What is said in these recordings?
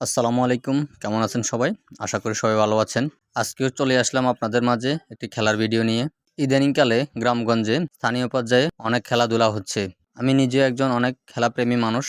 আসসালামু আলাইকুম। কেমন আছেন সবাই? আশা করি সবাই ভালো আছেন। আজকেও চলে আসলাম আপনাদের মাঝে একটি খেলার ভিডিও নিয়ে। ইদানিংকালে গ্রামগঞ্জে স্থানীয় পর্যায়ে অনেক খেলাধুলা হচ্ছে। আমি নিজে একজন অনেক খেলাপ্রেমী মানুষ।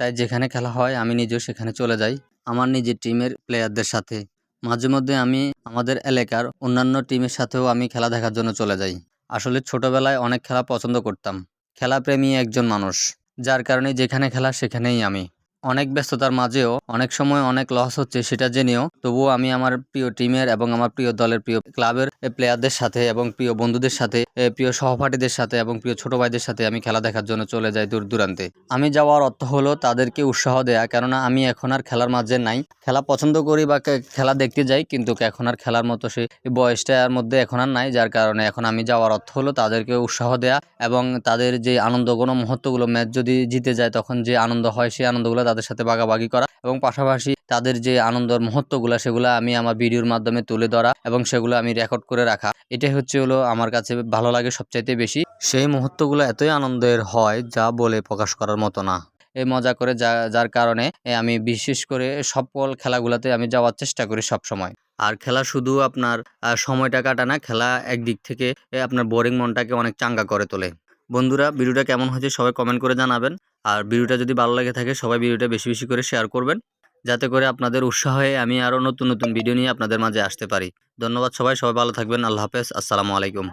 তাই যেখানে খেলা হয়, আমি নিজেও সেখানে চলে যাই, আমার নিজের টিমের প্লেয়ারদের সাথে। মাঝে মধ্যে আমি আমাদের এলাকার অন্যান্য টিমের সাথেও আমি খেলা দেখার জন্য চলে যাই। আসলে ছোটবেলায় অনেক খেলা পছন্দ করতাম। খেলাপ্রেমী একজন মানুষ, যার কারণে যেখানে খেলা, সেখানেই আমি। অনেক ব্যস্ততার মাঝেও অনেক সময় অনেক লস হচ্ছে সেটা জেনেও তবুও আমি আমার প্রিয় টিমের এবং আমার প্রিয় দলের প্রিয় ক্লাবের প্লেয়ারদের সাথে এবং প্রিয় বন্ধুদের সাথে প্রিয় সহপাঠীদের সাথে এবং প্রিয় ছোট ভাইদের সাথে আমি খেলা দেখার জন্য চলে যাই দূর দূরান্তে। আমি যাওয়ার অর্থ হলো তাদেরকে উৎসাহ দেয়া, কেননা আমি এখন আর খেলার মাঝে নাই। খেলা পছন্দ করি বা খেলা দেখতে যাই, কিন্তু এখন আর খেলার মতো সেই বয়সটার মধ্যে এখন আর নাই, যার কারণে এখন আমি যাওয়ার অর্থ হলো তাদেরকে উৎসাহ দেয়া এবং তাদের যে আনন্দঘন মুহূর্তগুলো ম্যাচ যদি জিতে যায়, তখন যে আনন্দ হয়, সেই আনন্দগুলো তাদের সাথে ভাগাভাগি করা এবং পাশাপাশি তাদের যে আনন্দের মুহূর্তগুলো, সেগুলো আমি আমার ভিডিওর মাধ্যমে তুলে ধরা এবং সেগুলো আমি রেকর্ড করে রাখা। এটাই হচ্ছে হলো আমার কাছে ভালো লাগে সবচাইতে বেশি। সেই মুহূর্তগুলো এতই আনন্দের হয় যা বলে প্রকাশ করার মতো না। এই মজা করে যা, যার কারণে আমি বিশেষ করে সকল খেলাগুলোতে আমি যাওয়ার চেষ্টা করি সব সময় আর খেলা শুধু আপনার সময়টা কাটা না, খেলা একদিক থেকে আপনার বোরিং মনটাকে অনেক চাঙ্গা করে তোলে। বন্ধুরা, ভিডিওটা কেমন হয়েছে সবাই কমেন্ট করে জানাবেন। আর ভিডিওটা যদি ভালো লাগে থাকে, সবাই ভিডিওটা বেশি বেশি করে শেয়ার করবেন। যাতে করে আপনাদের উৎসাহে আমি আরও নতুন নতুন ভিডিও নিয়ে আপনাদের মাঝে আসতে পারি। ধন্যবাদ সবাই সবাই ভালো থাকবেন। আল্লাহ হাফেজ। আসসালামু আলাইকুম।